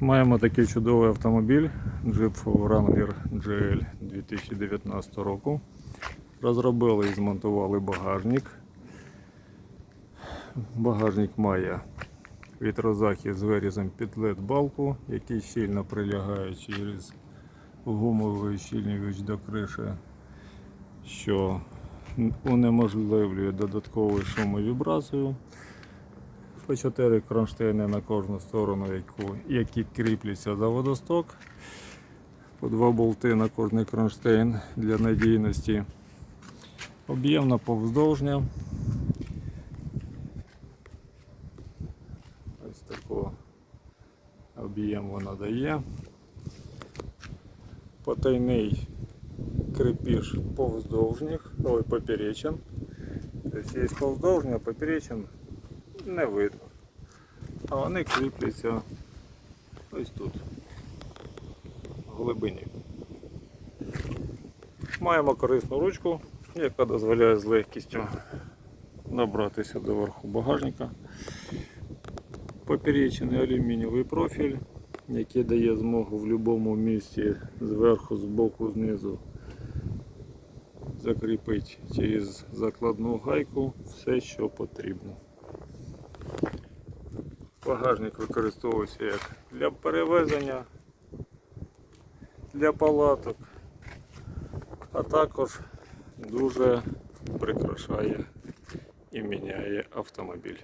Маємо такий чудовий автомобіль Jeep Wrangler GL 2019 року. Розробили і змонтували багажник. Багажник має вітрозахист з вирізом під LED балку, який щільно прилягає через гумовий щільнювач до криші, що унеможливлює додатковий шум і вібрацію. По 4 кронштейни на кожну сторону, яку, які кріпляться за водосток. По два болти на кожний кронштейн для надійності. Об'ємна повздовжня. Ось такого об'єм вона дає. Потайний крепіж повздовжніх, ой, поперечен. Тобто є повздовжня, поперечен не видно. А вони кріпляться ось тут, в глибині. Маємо корисну ручку, яка дозволяє з легкістю набратися до верху багажника. Поперечний алюмінієвий профіль, який дає змогу в будь-якому місці зверху, збоку, знизу закріпити через закладну гайку все, що потрібно. Багажник використовується як для перевезення, для палаток, а також дуже прикрашає і міняє автомобіль.